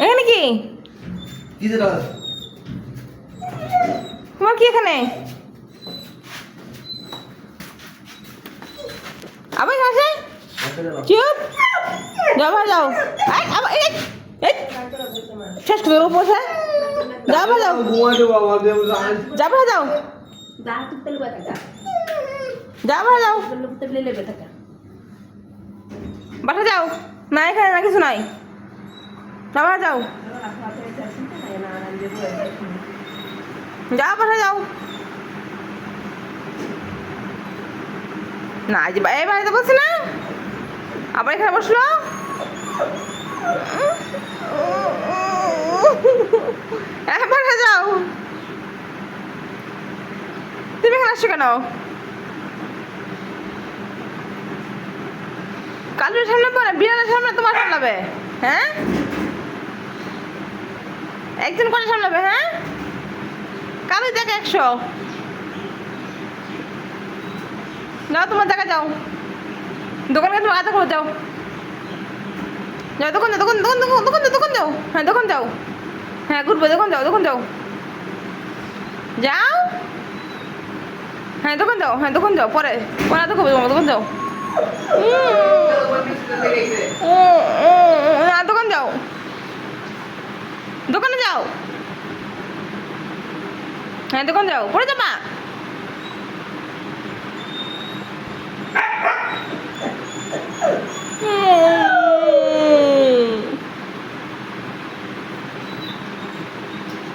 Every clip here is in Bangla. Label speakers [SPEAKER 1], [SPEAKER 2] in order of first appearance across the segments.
[SPEAKER 1] এখানে কি? তোমার কি এখানে? আবার আসে? চুপ। যাও যাও। শেষ করে দেবো, পয়সা। যাও যাও।
[SPEAKER 2] যাবা
[SPEAKER 1] যাও। যাবা যাও।
[SPEAKER 3] বাটা
[SPEAKER 1] যাও। না এখানে না, কিছু নাই। বাবা যাও। যাও বাসা যাও। না আজ এই বাড়িতে বসে না? আবার এখানে বসল? হ্যাঁ যাও। তুমি এখানে আসছো কেন? কালুর সামনে পড়ে, বিড়ালের সামনে তোমার সামলাবে। হ্যাঁ? একজন করে সামলাবে হ্যাঁ? কালু দেখে একশো। যাও তোমার জায়গায় যাও। দোকানে তোমার আধা করে যাও যাও, দোকান যাও দোকান দোকান দোকান দোকান যাও দোকান যাও হ্যাঁ দোকান যাও হ্যাঁ ঘুরবে, দোকান যাও দোকান যাও যাও। হ্যাঁ দোকান যাও হ্যাঁ দোকান যাও পরে। পরে আধা করবে তোমার দোকান যাও ও ও না দোকান যাও দোকানে যাও। হ্যাঁ দোকান যাও। পরে যাবা?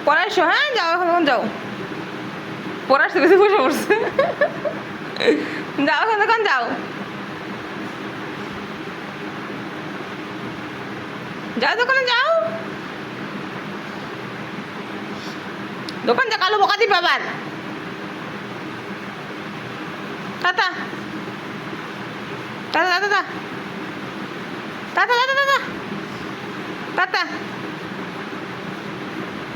[SPEAKER 1] পরে হ্যাঁ যাও, এখন এখন যাও। পরে বেশি বসে পড়ছে। যাও এখন যাও। যাও, দোকানে যাও। দোকান যা কালো বকাতি বাবার টাটা টাটা টাটা টাটা টাটা টাটা টাটা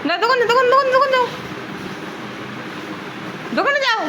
[SPEAKER 1] না দোকানে, দোকান দোকান দোকান যাও। দোকানে যাও।